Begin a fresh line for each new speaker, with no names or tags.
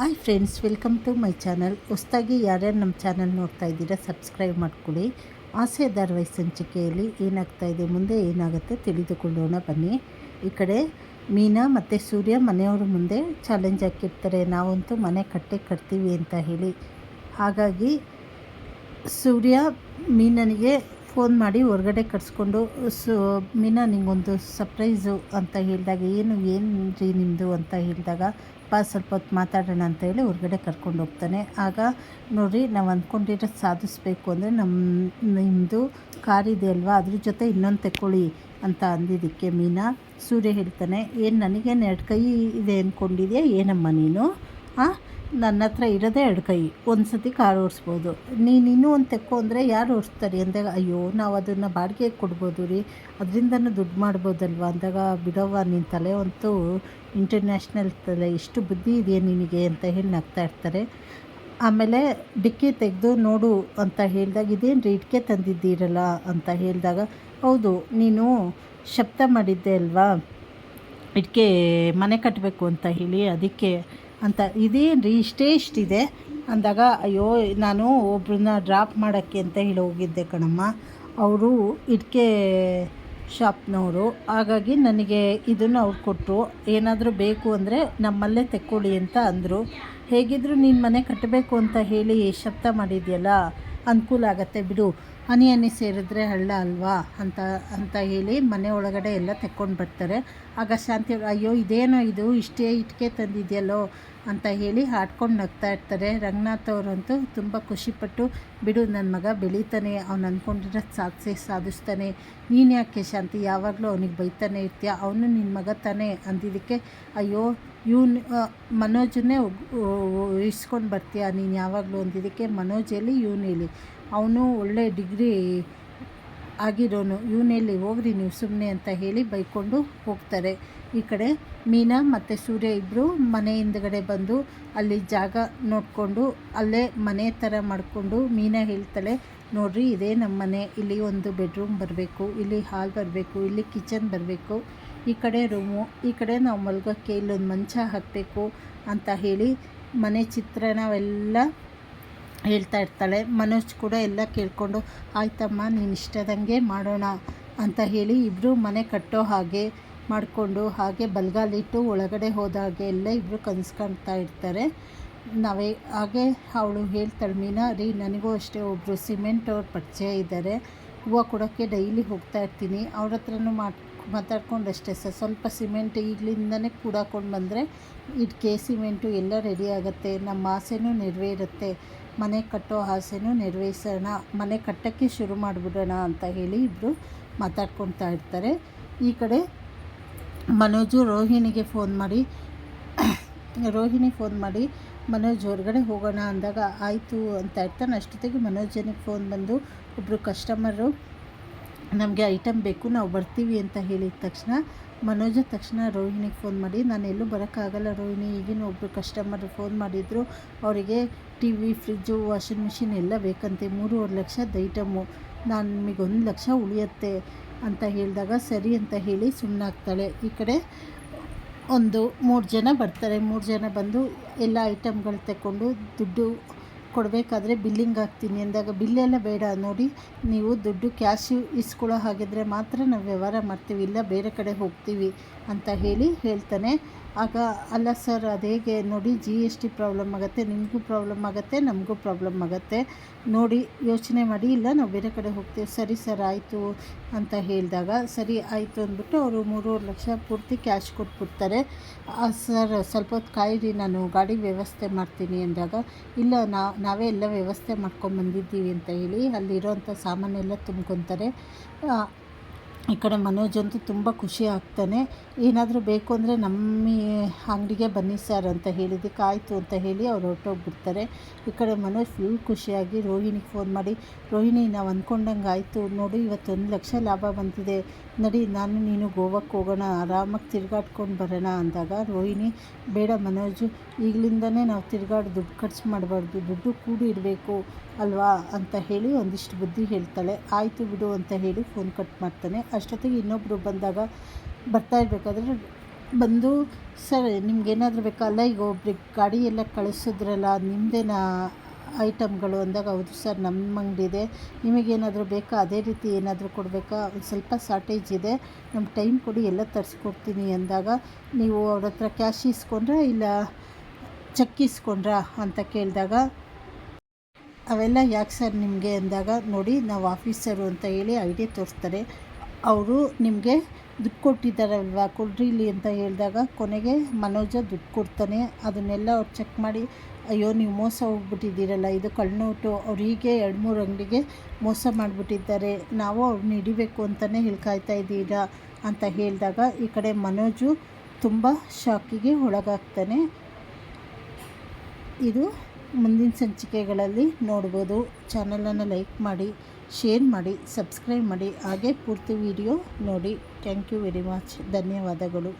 Hi friends, welcome to my channel. ಹೊಸ್ತಾಗಿ ಯಾರ್ಯಾರು ನಮ್ಮ ಚಾನಲ್ ನೋಡ್ತಾ ಇದ್ದೀರಾ, ಸಬ್ಸ್ಕ್ರೈಬ್ ಮಾಡ್ಕೊಳ್ಳಿ. ಆಸೆ ಧಾರಾವಾಹಿ ಸಂಚಿಕೆಯಲ್ಲಿ ಏನಾಗ್ತಾ ಇದೆ, ಮುಂದೆ ಏನಾಗುತ್ತೆ ತಿಳಿದುಕೊಳ್ಳೋಣ, ಬನ್ನಿ. ಈ ಕಡೆ ಮೀನಾ ಮತ್ತು ಸೂರ್ಯ ಮನೆಯವ್ರ ಮುಂದೆ ಚಾಲೆಂಜ್ ಹಾಕಿರ್ತಾರೆ. ನಾವಂತೂ ಮನೆ ಕಟ್ಟೆ ಕಟ್ತೀವಿ ಅಂತ ಹೇಳಿ. ಹಾಗಾಗಿ ಸೂರ್ಯ ಮೀನನಿಗೆ ಫೋನ್ ಮಾಡಿ ಹೊರಗಡೆ ಕಟ್ಸ್ಕೊಂಡು ಸು, ಮೀನಾ, ನಿಂಗೊಂದು ಸರ್ಪ್ರೈಸು ಅಂತ ಹೇಳಿದಾಗ, ಏನು ಏನು ರೀ ನಿಮ್ಮದು ಅಂತ ಹೇಳಿದಾಗ ಬಾ ಸ್ವಲ್ಪ ಹೊತ್ತು ಮಾತಾಡೋಣ ಅಂತ ಹೇಳಿ ಹೊರಗಡೆ ಕರ್ಕೊಂಡು ಹೋಗ್ತಾನೆ. ಆಗ ನೋಡಿರಿ, ನಾವು ಅಂದ್ಕೊಂಡಿರೋ ಸಾಧಿಸ್ಬೇಕು ಅಂದರೆ ನಮ್ಮ ನಿಮ್ಮದು ಕಾರ್ ಇದೆ ಅಲ್ವಾ? ಅದ್ರ ಜೊತೆ ಇನ್ನೊಂದು ತಗೊಳ್ಳಿ ಅಂತ ಅಂದಿದ್ದಕ್ಕೆ ಮೀನಾ ಸೂರ್ಯ ಹೇಳ್ತಾನೆ, ಏನು, ನನಗೇನು ಎರಡು ಕೈ ಇದೆ ಅಂದ್ಕೊಂಡಿದೆಯಾ ಏನಮ್ಮ ನೀನು? ನನ್ನ ಹತ್ರ ಇರೋದೇ ಎರಡು ಕೈ. ಒಂದು ಸತಿ ಕಾರ್ ಓಡಿಸ್ಬೋದು. ನೀನು ಇನ್ನೂ ಒಂದು ತೆಕ್ಕೋ ಅಂದರೆ ಯಾರು ಓಡಿಸ್ತಾರೆ? ಅಂದಾಗ, ಅಯ್ಯೋ, ನಾವು ಅದನ್ನು ಬಾಡಿಗೆ ಕೊಡ್ಬೋದು ರೀ. ಅದರಿಂದನೂ ದುಡ್ಡು ಮಾಡ್ಬೋದಲ್ವ? ಅಂದಾಗ, ಬಿಡವ್ವ ನಿನ್ನ ತಲೆ ಅಂತೂ ಇಂಟರ್ನ್ಯಾಷನಲ್ ತಲೆ. ಇಷ್ಟು ಬುದ್ಧಿ ಇದೆಯಾ ನಿನಗೆ? ಅಂತ ಹೇಳಿ ನಗ್ತಾ ಇರ್ತಾರೆ. ಆಮೇಲೆ ಡಿಕ್ಕಿ ತೆಗೆದು, ನೋಡು ಅಂತ ಹೇಳಿದಾಗ, ಇದೇನು ರೀ, ಇಟ್ಕೆ ತಂದಿದ್ದೀರಲ್ಲ? ಅಂತ ಹೇಳಿದಾಗ, ಹೌದು, ನೀನು ಶಬ್ದ ಮಾಡಿದ್ದೆ ಅಲ್ವಾ? ಇಟ್ಕೆ ಮನೆ ಕಟ್ಟಬೇಕು ಅಂತ ಹೇಳಿ, ಅದಕ್ಕೆ ಅಂತ. ಇದೇನು ಇಷ್ಟೇ ಇಷ್ಟಿದೆ ಅಂದಾಗ, ಅಯ್ಯೋ, ನಾನು ಒಬ್ರನ್ನ ಡ್ರಾಪ್ ಮಾಡೋಕ್ಕೆ ಅಂತ ಹೇಳಿ ಹೋಗಿದ್ದೆ ಕಣಮ್ಮ. ಅವರು ಇಟ್ಕೆ ಶಾಪ್ನವರು ಹಾಗಾಗಿ ನನಗೆ ಇದನ್ನು ಅವ್ರು ಕೊಟ್ಟರು ಏನಾದರೂ ಬೇಕು ಅಂದರೆ ನಮ್ಮಲ್ಲೇ ತೆಕ್ಕೊಳ್ಳಿ ಅಂತ ಅಂದರು. ಹೇಗಿದ್ದರೂ ನೀನು ಮನೆ ಕಟ್ಟಬೇಕು ಅಂತ ಹೇಳಿ ಶಬ್ದ ಮಾಡಿದೆಯಲ್ಲ, ಅನುಕೂಲ ಆಗತ್ತೆ ಬಿಡು. ಹನಿ ಹನಿ ಸೇರಿದ್ರೆ ಹಳ್ಳ ಅಲ್ವಾ ಅಂತ ಅಂತ ಹೇಳಿ ಮನೆ ಒಳಗಡೆ ಎಲ್ಲ ತೆಕ್ಕೊಂಡು ಬರ್ತಾರೆ. ಆಗ ಶಾಂತಿ ಅಯ್ಯೋ, ಇದೇನೋ ಇದು? ಇಷ್ಟೇ ಇಟ್ಕೆ ತಂದಿದೆಯಲ್ಲೋ? ಅಂತ ಹೇಳಿ ಹಾಡ್ಕೊಂಡು ನಗ್ತಾ ಇರ್ತಾರೆ. ರಂಗನಾಥ್ ಅವರಂತೂ ತುಂಬ ಖುಷಿಪಟ್ಟು, ಬಿಡು ನನ್ನ ಮಗ ಬೆಳೀತಾನೆ, ಅವ್ನು ಅಂದ್ಕೊಂಡಿರೋ ಸಾಧಿಸಿ, ಸಾಧಿಸ್ತಾನೆ. ನೀನು ಯಾಕೆ ಶಾಂತಿ? ಯಾವಾಗಲೂ ಅವನಿಗೆ ಬೈತಾನೆ ಇರ್ತೀಯ? ಅವನು ನಿನ್ನ ಮಗ ತಾನೇ? ಅಂದಿದ್ದಕ್ಕೆ, ಅಯ್ಯೋ, ಇವನು ಮನೋಜನ್ನೇ ಇಸ್ಕೊಂಡು ಬರ್ತೀಯ ನೀನು ಯಾವಾಗಲೂ? ಅಂದಿದ್ದಕ್ಕೆ ಮನೋಜಲ್ಲಿ ಇವನು ಎಲ್ಲಿ ಅವನು ಒಳ್ಳೆ ಡಿಗ್ರಿ ಆಗಿರೋನು. ಇವನೆಲ್ಲಿ ಹೋಗ್ರಿ, ನೀವು ಸುಮ್ಮನೆ ಅಂತ ಹೇಳಿ ಬೈಕೊಂಡು ಹೋಗ್ತಾರೆ. ಈ ಕಡೆ ಮೀನಾ ಮತ್ತು ಸೂರ್ಯ ಇಬ್ಬರು ಮನೆ ಹಿಂದ್ಗಡೆ ಬಂದು ಅಲ್ಲಿ ಜಾಗ ನೋಡಿಕೊಂಡು ಅಲ್ಲೇ ಮನೆ ಥರ ಮಾಡಿಕೊಂಡು ಮೀನಾ ಹೇಳ್ತಾಳೆ, ನೋಡ್ರಿ, ಇದೇ ನಮ್ಮ ಮನೆ. ಇಲ್ಲಿ ಒಂದು ಬೆಡ್ರೂಮ್ ಬರಬೇಕು, ಇಲ್ಲಿ ಹಾಲ್ ಬರಬೇಕು, ಇಲ್ಲಿ ಕಿಚನ್ ಬರಬೇಕು. ಈ ಕಡೆ ರೂಮು, ಈ ಕಡೆ ನಾವು ಮಲ್ಗೋಕ್ಕೆ ಇಲ್ಲೊಂದು ಮಂಚ ಹಾಕಬೇಕು ಅಂತ ಹೇಳಿ ಮನೆ ಚಿತ್ರಣವೆಲ್ಲ ಹೇಳ್ತಾ ಇರ್ತಾಳೆ. ಮನೋಜ್ ಕೂಡ ಎಲ್ಲ ಕೇಳಿಕೊಂಡು, ಆಯ್ತಮ್ಮ, ನೀನು ಇಷ್ಟದಂಗೆ ಮಾಡೋಣ ಅಂತ ಹೇಳಿ ಇಬ್ಬರು ಮನೆ ಕಟ್ಟೋ ಹಾಗೆ ಮಾಡಿಕೊಂಡು, ಹಾಗೆ ಬಲ್ಗಾಲಿಟ್ಟು ಒಳಗಡೆ ಹೋದಾಗೆ ಎಲ್ಲ ಇಬ್ಬರು ಕನಸು ಇರ್ತಾರೆ. ನಾವೇ, ಹಾಗೆ ಅವಳು ಹೇಳ್ತಾಳೆ, ಮೀನಾ, ರೀ, ನನಗೂ ಅಷ್ಟೇ ಒಬ್ಬರು ಸಿಮೆಂಟ್ ಅವ್ರ ಪರಿಚಯ ಇದ್ದಾರೆ. ಹೂವು ಕೊಡೋಕ್ಕೆ ಡೈಲಿ ಹೋಗ್ತಾ ಇರ್ತೀನಿ. ಅವ್ರ ಹತ್ರನೂ ಮಾಡಿ ಮಾತಾಡ್ಕೊಂಡು ಅಷ್ಟೇ ಸರ್. ಸ್ವಲ್ಪ ಸಿಮೆಂಟ್ ಈಗಲಿಂದನೇ ಕೂಡಾಕೊಂಡು ಬಂದರೆ ಇಟ್ಕೆ ಸಿಮೆಂಟು ಎಲ್ಲ ರೆಡಿ ಆಗುತ್ತೆ. ನಮ್ಮ ಆಸೆನೂ ನೆರವೇರುತ್ತೆ. ಮನೆ ಕಟ್ಟೋ ಆಸೆನೂ ನೆರವೇರಿಸೋಣ, ಮನೆ ಕಟ್ಟೋಕ್ಕೆ ಶುರು ಮಾಡಿಬಿಡೋಣ ಅಂತ ಹೇಳಿ ಇಬ್ಬರು ಮಾತಾಡ್ಕೊತಾ ಇರ್ತಾರೆ. ಈ ಕಡೆ ಮನೋಜು ರೋಹಿಣಿಗೆ ಫೋನ್ ಮಾಡಿ, ರೋಹಿಣಿ ಫೋನ್ ಮಾಡಿ, ಮನೋಜ್ ಹೊರಗಡೆ ಹೋಗೋಣ ಅಂದಾಗ ಆಯಿತು ಅಂತ ಇರ್ತಾನೆ ಅಷ್ಟೊತ್ತಿಗೆ ಮನೋಜನಿಗೆ ಫೋನ್ ಬಂದು ಒಬ್ಬರು ಕಸ್ಟಮರು ನಮಗೆ ಐಟಮ್ ಬೇಕು, ನಾವು ಬರ್ತೀವಿ ಅಂತ ಹೇಳಿದ ತಕ್ಷಣ, ಮನೋಜ ತಕ್ಷಣ ರೋಹಿಣಿಗೆ ಫೋನ್ ಮಾಡಿ, ನಾನು ಎಲ್ಲೂ ಬರೋಕ್ಕಾಗಲ್ಲ ರೋಹಿಣಿ, ಈಗಿನ ಒಬ್ಬರು ಕಸ್ಟಮರ್ ಫೋನ್ ಮಾಡಿದರು, ಅವರಿಗೆ T V fridge washing machine ಎಲ್ಲ ಬೇಕಂತೆ, ಮೂರುವರೆ ಲಕ್ಷದ ಐಟಮು ನಾನು ನಿಮಗೆ ಒಂದು ಲಕ್ಷ ಉಳಿಯುತ್ತೆ ಅಂತ ಹೇಳಿದಾಗ ಸರಿ ಅಂತ ಹೇಳಿ ಸುಮ್ಮನಾಗ್ತಾಳೆ ಈ ಕಡೆ ಒಂದು ಮೂರು ಜನ ಬರ್ತಾರೆ. ಮೂರು ಜನ ಬಂದು ಎಲ್ಲ ಐಟಮ್ಗಳು ತಗೊಂಡು ದುಡ್ಡು ಕೊಡಬೇಕಾದ್ರೆ ಬಿಲ್ಲಿಂಗ್ ಹಾಕ್ತೀನಿ ಅಂದಾಗ ಬಿಲ್ಲೆಲ್ಲ ಬೇಡ ನೋಡಿ, ನೀವು ದುಡ್ಡು ಕ್ಯಾಶ್ ಇಸ್ಕೊಳ್ಳೋ ಹಾಗಿದ್ರೆ ಮಾತ್ರ ನಾವು ವ್ಯವಹಾರ ಮಾಡ್ತೀವಿ, ಇಲ್ಲ ಬೇರೆ ಕಡೆ ಹೋಗ್ತೀವಿ ಅಂತ ಹೇಳಿ ಹೇಳ್ತಾನೆ. ಆಗ, ಅಲ್ಲ ಸರ್ ಅದು ಹೇಗೆ ನೋಡಿ ಜಿ ಎಸ್ ಟಿ ಪ್ರಾಬ್ಲಮ್ ಆಗುತ್ತೆ, ನಿಮಗೂ ಪ್ರಾಬ್ಲಮ್ ಆಗುತ್ತೆ, ನಮಗೂ ಪ್ರಾಬ್ಲಮ್ ಆಗುತ್ತೆ. ನೋಡಿ, ಯೋಚನೆ ಮಾಡಿ, ಇಲ್ಲ, ನಾವು ಬೇರೆ ಕಡೆ ಹೋಗ್ತೀವಿ. ಸರಿ ಸರ್, ಆಯಿತು ಅಂತ ಹೇಳಿದಾಗ, ಸರಿ, ಆಯಿತು ಅಂದ್ಬಿಟ್ಟು ಅವರು ಮೂರುವರೆ ಲಕ್ಷ ಪೂರ್ತಿ ಕ್ಯಾಶ್ ಕೊಟ್ಬಿಡ್ತಾರೆ. ಸರ್, ಸ್ವಲ್ಪ ಹೊತ್ತು ಕಾಯಿರಿ, ನಾನು ಗಾಡಿ ವ್ಯವಸ್ಥೆ ಮಾಡ್ತೀನಿ ಅಂದಾಗ, ಇಲ್ಲ, ನಾ, ನಾವೇ ಎಲ್ಲ ವ್ಯವಸ್ಥೆ ಮಾಡ್ಕೊಂಬಂದಿದ್ದೀವಿ ಅಂತ ಹೇಳಿ ಅಲ್ಲಿರೋಂಥ ಸಾಮಾನೆಲ್ಲ ತುಂಬ್ಕೊತಾರೆ. ಈ ಕಡೆ ಮನೋಜ್ ತುಂಬ ಖುಷಿ ಆಗ್ತಾನೆ. ಏನಾದರೂ ಬೇಕು ಅಂದರೆ ನಮ್ಮ ಅಂಗಡಿಗೆ ಬನ್ನಿ ಸರ್ ಅಂತ ಹೇಳಿದ್ದಕ್ಕೆ ಆಯಿತು ಅಂತ ಹೇಳಿ ಅವ್ರು ಹೊರಟೋಗ್ಬಿಡ್ತಾರೆ. ಈ ಕಡೆ ಮನೋಜ್ ಫುಲ್ ಖುಷಿಯಾಗಿ ರೋಹಿಣಿಗೆ ಫೋನ್ ಮಾಡಿ, ರೋಹಿಣಿ, ನಾವು ಅಂದ್ಕೊಂಡಂಗೆ ಆಯಿತು. ನೋಡು ಇವತ್ತು ಒಂದು ಲಕ್ಷ ಲಾಭ ಬಂದಿದೆ. ನಡಿ, ನಾನು ನೀನು ಗೋವಾಕ್ಕೆ ಹೋಗೋಣ, ಆರಾಮಾಗಿ ತಿರ್ಗಾಡ್ಕೊಂಡು ಬರೋಣ ಅಂದಾಗ ರೋಹಿಣಿ, ಬೇಡ ಮನೋಜು, ಈಗಲಿಂದನೇ ನಾವು ತಿರ್ಗಾಡಿ ದುಡ್ಡು ಖರ್ಚು ಮಾಡಬಾರ್ದು, ದುಡ್ಡು ಕೂಡಿ ಇಡಬೇಕು ಅಲ್ವಾ ಅಂತ ಹೇಳಿ ಒಂದಿಷ್ಟು ಬುದ್ಧಿ ಹೇಳ್ತಾಳೆ. ಆಯಿತು ಬಿಡು ಅಂತ ಹೇಳಿ ಫೋನ್ ಕಟ್ ಮಾಡ್ತಾನೆ. ಅಷ್ಟೊತ್ತಿಗೆ ಇನ್ನೊಬ್ಬರು ಬಂದಾಗ ಬರ್ತಾ ಇರಬೇಕಾದ್ರೆ ಬಂದು, ಸರ್, ನಿಮ್ಗೇನಾದರೂ ಬೇಕಾ? ಅಲ್ಲ, ಈಗ ಒಬ್ರಿಗೆ ಗಾಡಿ ಎಲ್ಲ ಕಳಿಸಿದ್ರಲ್ಲ ನಿಮ್ಮದೇನಾ ಐಟಮ್ಗಳು ಅಂದಾಗ, ಹೌದು ಸರ್, ನಮ್ಮ ಅಂಗಡಿದೆ. ನಿಮಗೇನಾದರೂ ಬೇಕಾ? ಅದೇ ರೀತಿ ಏನಾದರೂ ಕೊಡಬೇಕಾ? ಒಂದು ಸ್ವಲ್ಪ ಶಾರ್ಟೇಜ್ ಇದೆ. ನಮ್ಮ ಟೈಮ್ ಕೊಡಿ, ಎಲ್ಲ ತರಿಸ್ಕೊಡ್ತೀನಿ ಅಂದಾಗ, ನೀವು ಅವ್ರ ಹತ್ರ ಕ್ಯಾಶ್ ಇಸ್ಕೊಂಡ್ರಾ? ಇಲ್ಲ ಚೆಕ್ ಇಸ್ಕೊಂಡ್ರಾ? ಅಂತ ಕೇಳಿದಾಗ, ಅವೆಲ್ಲ ಯಾಕೆ ಸರ್ ನಿಮಗೆ? ಅಂದಾಗ, ನೋಡಿ, ನಾವು ಆಫೀಸರು ಅಂತ ಹೇಳಿ ಐ ಡಿ ತೋರಿಸ್ತಾರೆ. ಅವರು ನಿಮಗೆ ದುಡ್ಡು ಕೊಟ್ಟಿದ್ದಾರಲ್ವಾ? ಕೊಡ್ರಿ ಇಲ್ಲಿ ಅಂತ ಹೇಳಿದಾಗ, ಕೊನೆಗೆ ಮನೋಜ ದುಡ್ಡು ಕೊಡ್ತಾನೆ. ಅದನ್ನೆಲ್ಲ ಅವ್ರು ಚೆಕ್ ಮಾಡಿ ಅಯ್ಯೋ, ನೀವು ಮೋಸ ಹೋಗ್ಬಿಟ್ಟಿದ್ದೀರಲ್ಲ, ಇದು ಕಳ್ನೋಟು. ಅವ್ರು ಹೀಗೆ ಎರಡು ಮೂರು ಅಂಗಡಿಗೆ ಮೋಸ ಮಾಡಿಬಿಟ್ಟಿದ್ದಾರೆ. ನಾವು ಅವ್ರನ್ನ ಹಿಡಿಬೇಕು ಅಂತಲೇ ಹೇಳ್ಕಾಯ್ತಾ ಇದ್ದೀರಾ ಅಂತ ಹೇಳಿದಾಗ ಈ ಕಡೆ ಮನೋಜು ತುಂಬ ಶಾಕಿಗೆ ಒಳಗಾಗ್ತಾನೆ. ಇದು ಮುಂದಿನ ಸಂಚಿಕೆಗಳಲ್ಲಿ ನೋಡ್ಬೋದು. ಚಾನಲನ್ನು ಲೈಕ್ ಮಾಡಿ, ಶೇರ್ ಮಾಡಿ, ಸಬ್ಸ್ಕ್ರೈಬ್ ಮಾಡಿ. ಹಾಗೆ ಪೂರ್ತಿ ವಿಡಿಯೋ ನೋಡಿ. Thank you very much. ಧನ್ಯವಾದಗಳು.